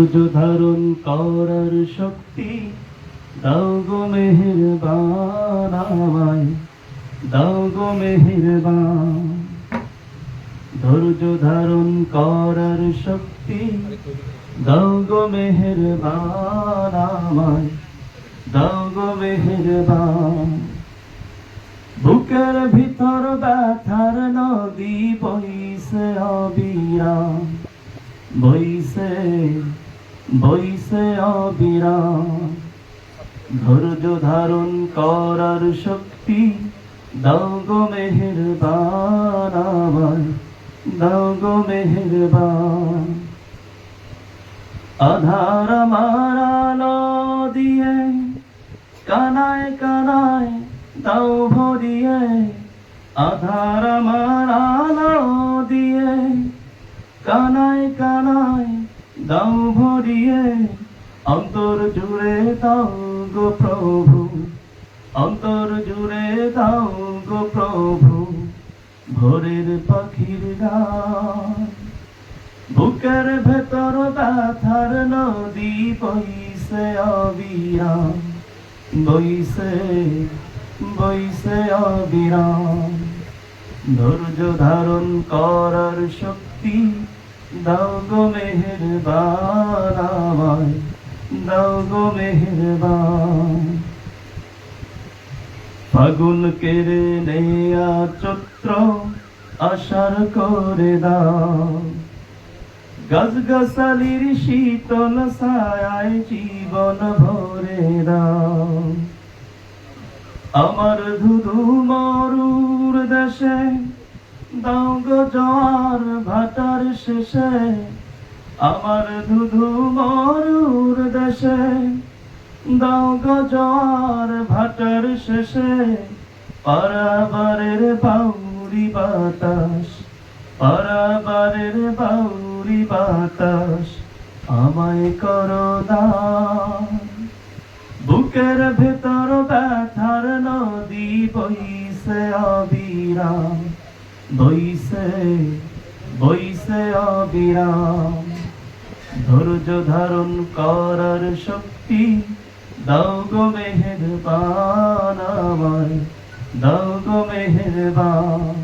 ধৈর্য ধারণ করার শক্তি দাও গো মেহেরবান আমায়, দাও গো মেহেরবান। ধৈর্য ধারণ করার শক্তি দাও গো মেহেরবান আমায়, দাও গো মেহেরবান। বুকের ভিতর ব্যথার নদী বইছে অবিরাম, বইছে বইছে অবিরাম ধৈর্য ধারণ করার শক্তি দাও গো মেহেরবান আমায়, দাও গো আধার মারালো দিয়ে, কানায় কানায় দাও ভরিয়ে। আধার মারালো দিয়ে, কানায় কানায় দাও ভরিয়ে, অন্তর জুড়ে দাও গো প্রভু। অন্তর জুড়ে দাও গো প্রভু, ভোরের পাখির গান। বুকের ভেতর ব্যথার নদী বইছে অবিরাম বইসে বইসে অবিরাম। ধৈর্য ধারণ করার শক্তি দাও গো মেহেরবান আমায়, দাও গো মেহেরবান। ফাগুন কেড়ে নেয়া চত্র আশার করে দাও। গজগসালির শীতল ছায় জীবন ভরে দাও। আমার ধুধু মরুর দেশে জোয়ার ভাটার শেষে, আমার ধুধু মরুর দেশে। জোয়ার ভাটার শেষে, পারাবারের বাউরি বাতাস, পারাবারের বাউরি বাতাস, আমায় করো দান বুকের ভেতর ব্যথার নদী বইছে অবিরাম। বইছে বইছে অবিরাম। ধৈর্য ধারণ করার শক্তি, দাও গো মেহেরবান আমায়, দাও গো মেহেরবান।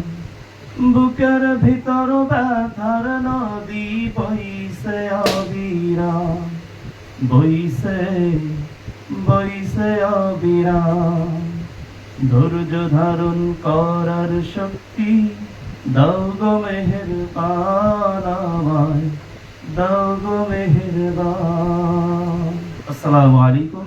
বুকের ভিতর ব্যথার নদী বইছে অবিরাম। বইছে বইছে অবিরাম। ধৈর্য ধারণ করার শক্তি দাও গো মেহেরবান। আমায় দাও গো মেহেরবান। আসসালামু আলাইকুম।